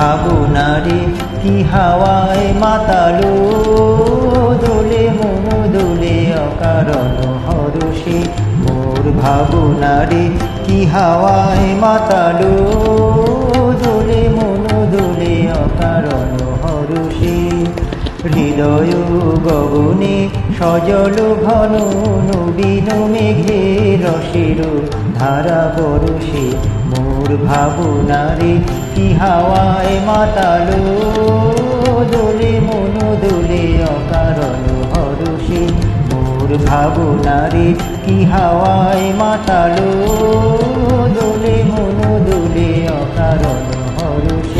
ভাবনারে কি হাওয়ায় মাতালো? দোলে মন, দোলে অকারণ হরষে। মোর ভাবনারে কি হাওয়ায় মাতালো? দোলে মন, দোলে অকারণ হরষে। হৃদয় গগনে সজল ঘন, নবীন মেঘে রসের ধারা বরষে। মোর ভাবনারে কি হাওয়ায় মাতালো? দোলে মন দোলে অকারণ হরষে মোর ভাবনারে কি হাওয়ায় মাতালো? দোলে মন দোলে অকারণ হরষে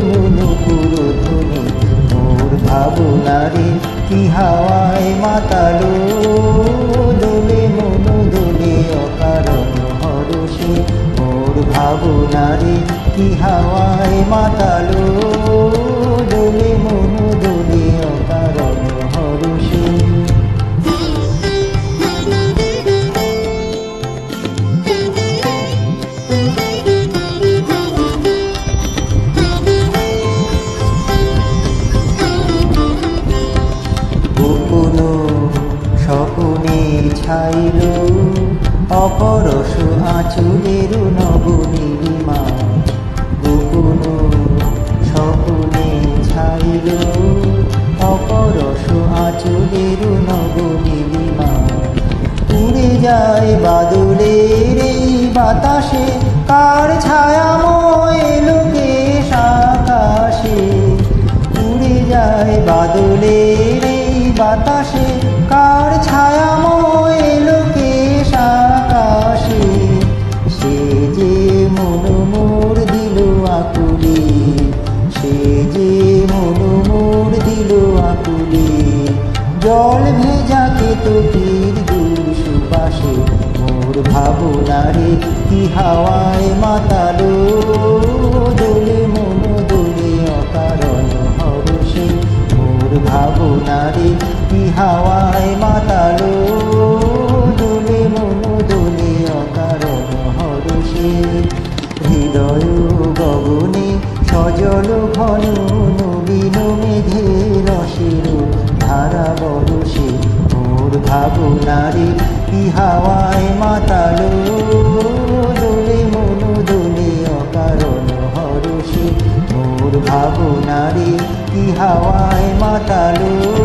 ভাবনারে কি হাওয়ায় মাতালো দোলে মন দোলে অকারণ হরষে। গোপন ছাইল অপরস আঁচলের নবনীলিমা গোপন স্বপনে ছাইল অপরস আঁচলের নবনীলিমা উড়ে যায় বাদলের এই বাতাসে জল ভেজা কেতকীর সুবাসে মোর ভাবনারে কি হাওয়ায় মাতালো দোলে মন দোলে অকারণ হরষে মোর ভাবনারে কি হাওয়ায় মাতালো দোলে মন দোলে অকারণ হরষে হৃদয় গগনে সজল ঘন নবীন মেঘে রসের ধারা বরসে মোর ভাবনারে কি হাওয়ায় মাতালো। দোলে মনু দোলে অকারণ হরষে, মোর ভাবনারে কি হাওয়ায় মাতালো।